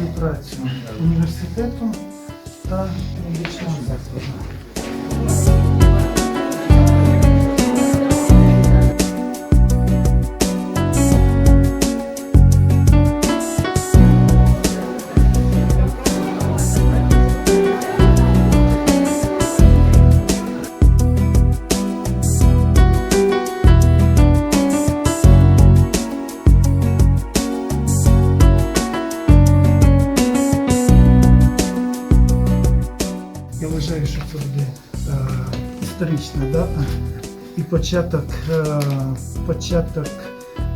співпрацю університету та медичного закладу. Я вважаю, що це буде е, історична дата і початок е, початок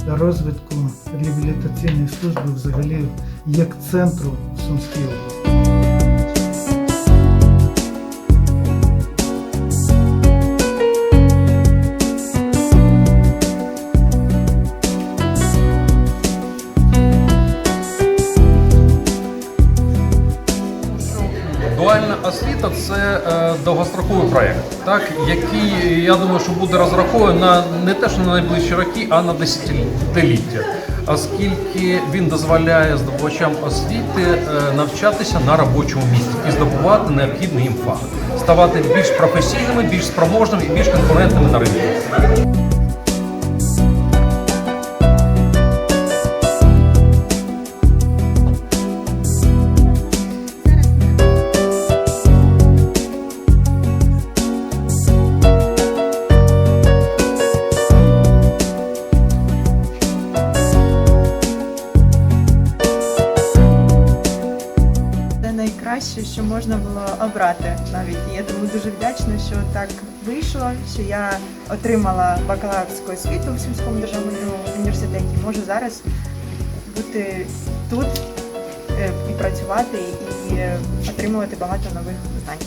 розвитку реабілітаційної служби взагалі як центру в Сумській області. Освіта це е, довгостроковий проєкт, так, який, я думаю, що буде розрахований на не те, що на найближчі роки, а на десятиліття. Оскільки він дозволяє здобувачам освіти е, навчатися на робочому місці і здобувати необхідний їм фах, ставати більш професійними, більш спроможними і більш конкурентними на ринку. Найкраще, що можна було обрати навіть. Я тому дуже вдячна, що так вийшло, що я отримала бакалаврську освіту в Сумському державному університеті. Можу зараз бути тут е, і працювати, і е, отримувати багато нових знань.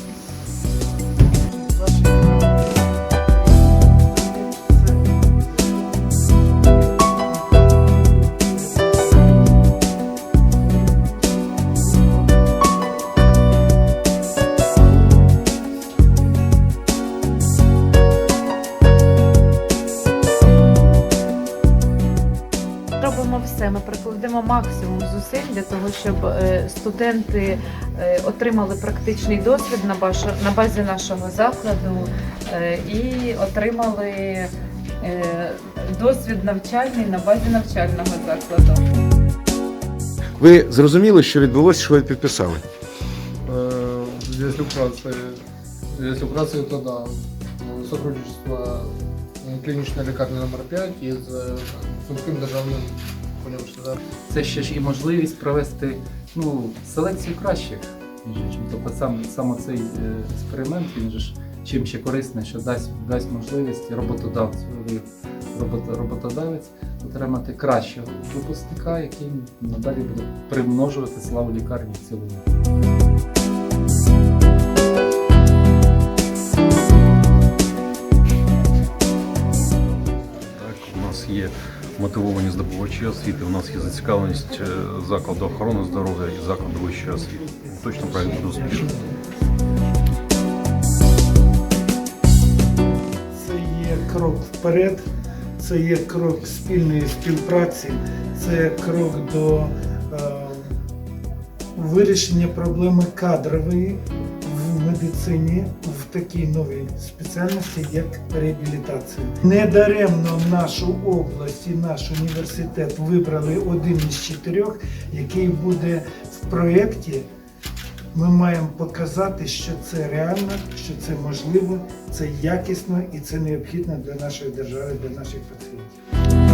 Робимо все. Ми прикладемо максимум зусиль для того, щоб е, студенти е, отримали практичний досвід на базі нашого закладу е, і отримали досвід навчальний на базі навчального закладу. Ви зрозуміли, що відбулося, що ви підписали? Если вкратце, если вкратце, то да, сотрудничество м, клиничной лекарни номер 5 із е, Сумським державним університетом. це ще ж і можливість провести ну, селекцію кращих. Тобто сам, саме цей е, експеримент він же ж чим ще корисний, що дасть, дасть можливість роботодавцю, робот, роботодавець отримати кращого випускника, який надалі буде примножувати славу лікарні в цілому. Мотивовані здобувачі освіти, у нас є зацікавленість е, закладу охорони здоров'я і закладу вищої освіти. Точно проект буде успішним. Це є крок вперед, це є крок спільної співпраці, це крок до е, вирішення проблеми кадрової в медицині такій новій спеціальності, як реабілітація. Недаремно нашу область і наш університет вибрали один із чотирьох, який буде в проєкті ми маємо показати, що це реально, що це можливо, це якісно і це необхідно для нашої держави, для наших пацієнтів.